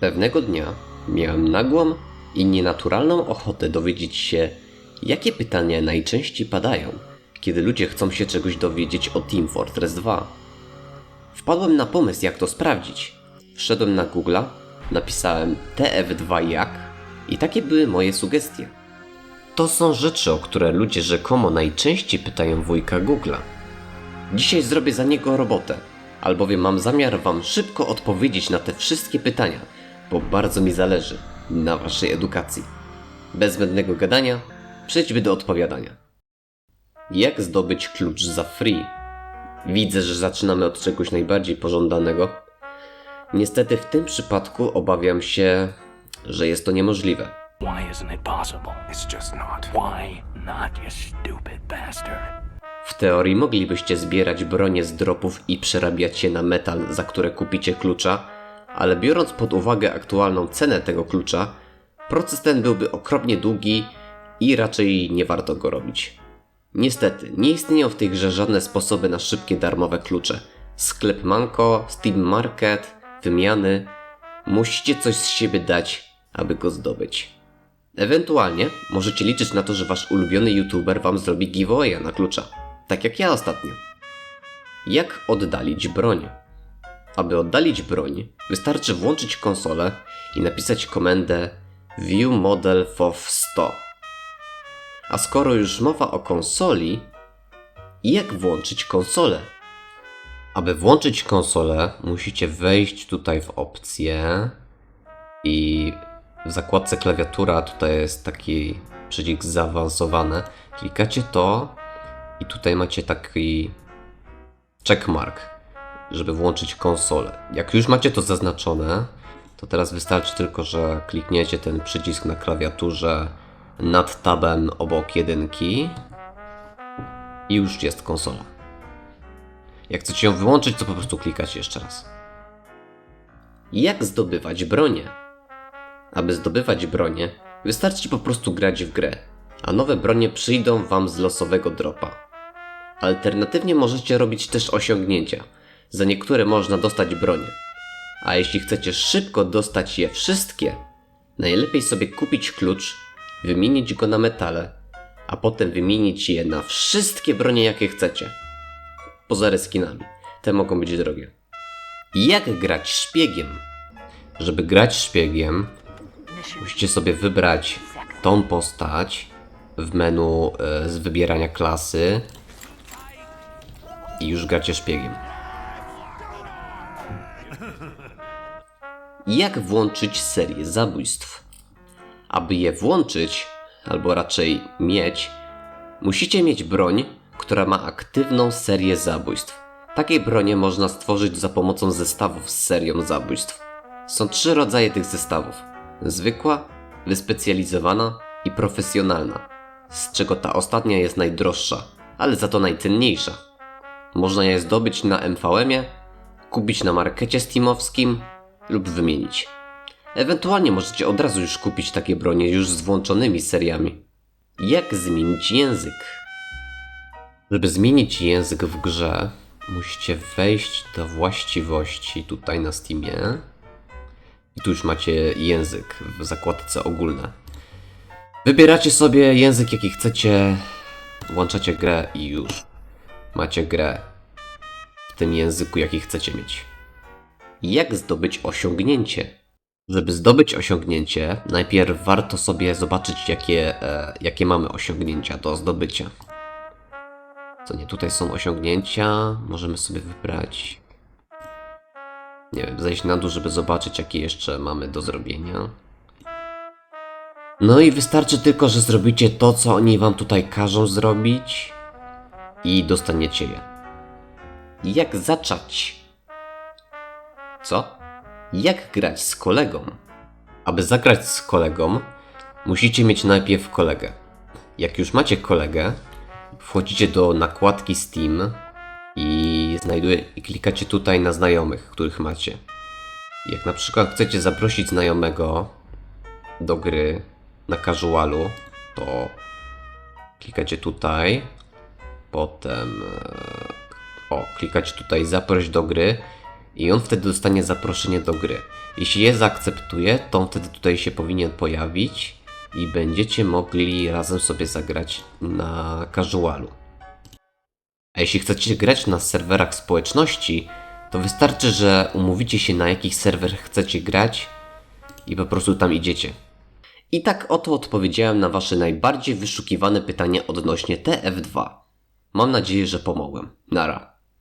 Pewnego dnia miałem nagłą i nienaturalną ochotę dowiedzieć się, jakie pytania najczęściej padają, kiedy ludzie chcą się czegoś dowiedzieć o Team Fortress 2. Wpadłem na pomysł, jak to sprawdzić. Wszedłem na Google'a, napisałem TF2 jak i takie były moje sugestie. To są rzeczy, o które ludzie rzekomo najczęściej pytają wujka Google'a. Dzisiaj zrobię za niego robotę, albowiem mam zamiar Wam szybko odpowiedzieć na te wszystkie pytania, bo bardzo mi zależy na Waszej edukacji. Bez zbędnego gadania, przejdźmy do odpowiadania. Jak zdobyć klucz za free? Widzę, że zaczynamy od czegoś najbardziej pożądanego. Niestety w tym przypadku obawiam się, że jest to niemożliwe. W teorii moglibyście zbierać bronie z dropów i przerabiać je na metal, za które kupicie klucza, ale biorąc pod uwagę aktualną cenę tego klucza, proces ten byłby okropnie długi i raczej nie warto go robić. Niestety, nie istnieją w tej grze żadne sposoby na szybkie darmowe klucze. Sklep Manko, Steam Market, wymiany. Musicie coś z siebie dać, aby go zdobyć. Ewentualnie możecie liczyć na to, że wasz ulubiony youtuber wam zrobi giveawaya na klucza. Tak jak ja ostatnio. Jak oddalić broń? Aby oddalić broń, wystarczy włączyć konsolę i napisać komendę View Model FOV 100. A skoro już mowa o konsoli, jak włączyć konsolę? Aby włączyć konsolę, musicie wejść tutaj w opcje i w zakładce klawiatura tutaj jest taki przycisk zaawansowane. Klikacie to i tutaj macie taki checkmark, żeby włączyć konsolę. Jak już macie to zaznaczone, to teraz wystarczy tylko, że klikniecie ten przycisk na klawiaturze nad tabem obok jedynki i już jest konsola. Jak chcecie ją wyłączyć, to po prostu klikacie jeszcze raz. Jak zdobywać bronię? Aby zdobywać bronię, wystarczy po prostu grać w grę, a nowe bronie przyjdą wam z losowego dropa. Alternatywnie możecie robić też osiągnięcia. Za niektóre można dostać bronię. A jeśli chcecie szybko dostać je wszystkie, najlepiej sobie kupić klucz, wymienić go na metale, a potem wymienić je na wszystkie bronie jakie chcecie. Poza reskinami. Te mogą być drogie. Jak grać szpiegiem? Żeby grać szpiegiem, musicie sobie wybrać tą postać w menu e, z wybierania klasy i już gracie szpiegiem. Jak włączyć serię zabójstw? Aby je włączyć, albo raczej mieć, musicie mieć broń, która ma aktywną serię zabójstw. Takie bronie można stworzyć za pomocą zestawów z serią zabójstw. Są trzy rodzaje tych zestawów: zwykła, wyspecjalizowana i profesjonalna, z czego ta ostatnia jest najdroższa, ale za to najcenniejsza. Można je zdobyć na MVM-ie, kupić na markecie steamowskim lub wymienić. Ewentualnie możecie od razu już kupić takie bronie już z włączonymi seriami. Jak zmienić język? Żeby zmienić język w grze, musicie wejść do właściwości tutaj na Steamie. I tu już macie język w zakładce ogólne. Wybieracie sobie język, jaki chcecie, włączacie grę i już macie grę w tym języku, jaki chcecie mieć. Jak zdobyć osiągnięcie? Żeby zdobyć osiągnięcie, najpierw warto sobie zobaczyć, jakie, e, jakie mamy osiągnięcia do zdobycia. Co nie, tutaj są osiągnięcia. Możemy sobie wybrać. Nie wiem, zejść na dół, żeby zobaczyć, jakie jeszcze mamy do zrobienia. No i wystarczy tylko, że zrobicie to, co oni wam tutaj każą zrobić i dostaniecie je. Jak zacząć? Co? Jak grać z kolegą? Aby zagrać z kolegą, musicie mieć najpierw kolegę. Jak już macie kolegę, wchodzicie do nakładki Steam i znajduje, i klikacie tutaj na znajomych, których macie. Jak na przykład chcecie zaprosić znajomego do gry na casualu, to klikacie tutaj, potem e, o, klikacie tutaj zaproś do gry i on wtedy dostanie zaproszenie do gry. Jeśli je zaakceptuje, to on wtedy tutaj się powinien pojawić i będziecie mogli razem sobie zagrać na casualu. A jeśli chcecie grać na serwerach społeczności, to wystarczy, że umówicie się na jakich serwer chcecie grać i po prostu tam idziecie. I tak oto odpowiedziałem na Wasze najbardziej wyszukiwane pytania odnośnie TF2. Mam nadzieję, że pomogłem. Nara.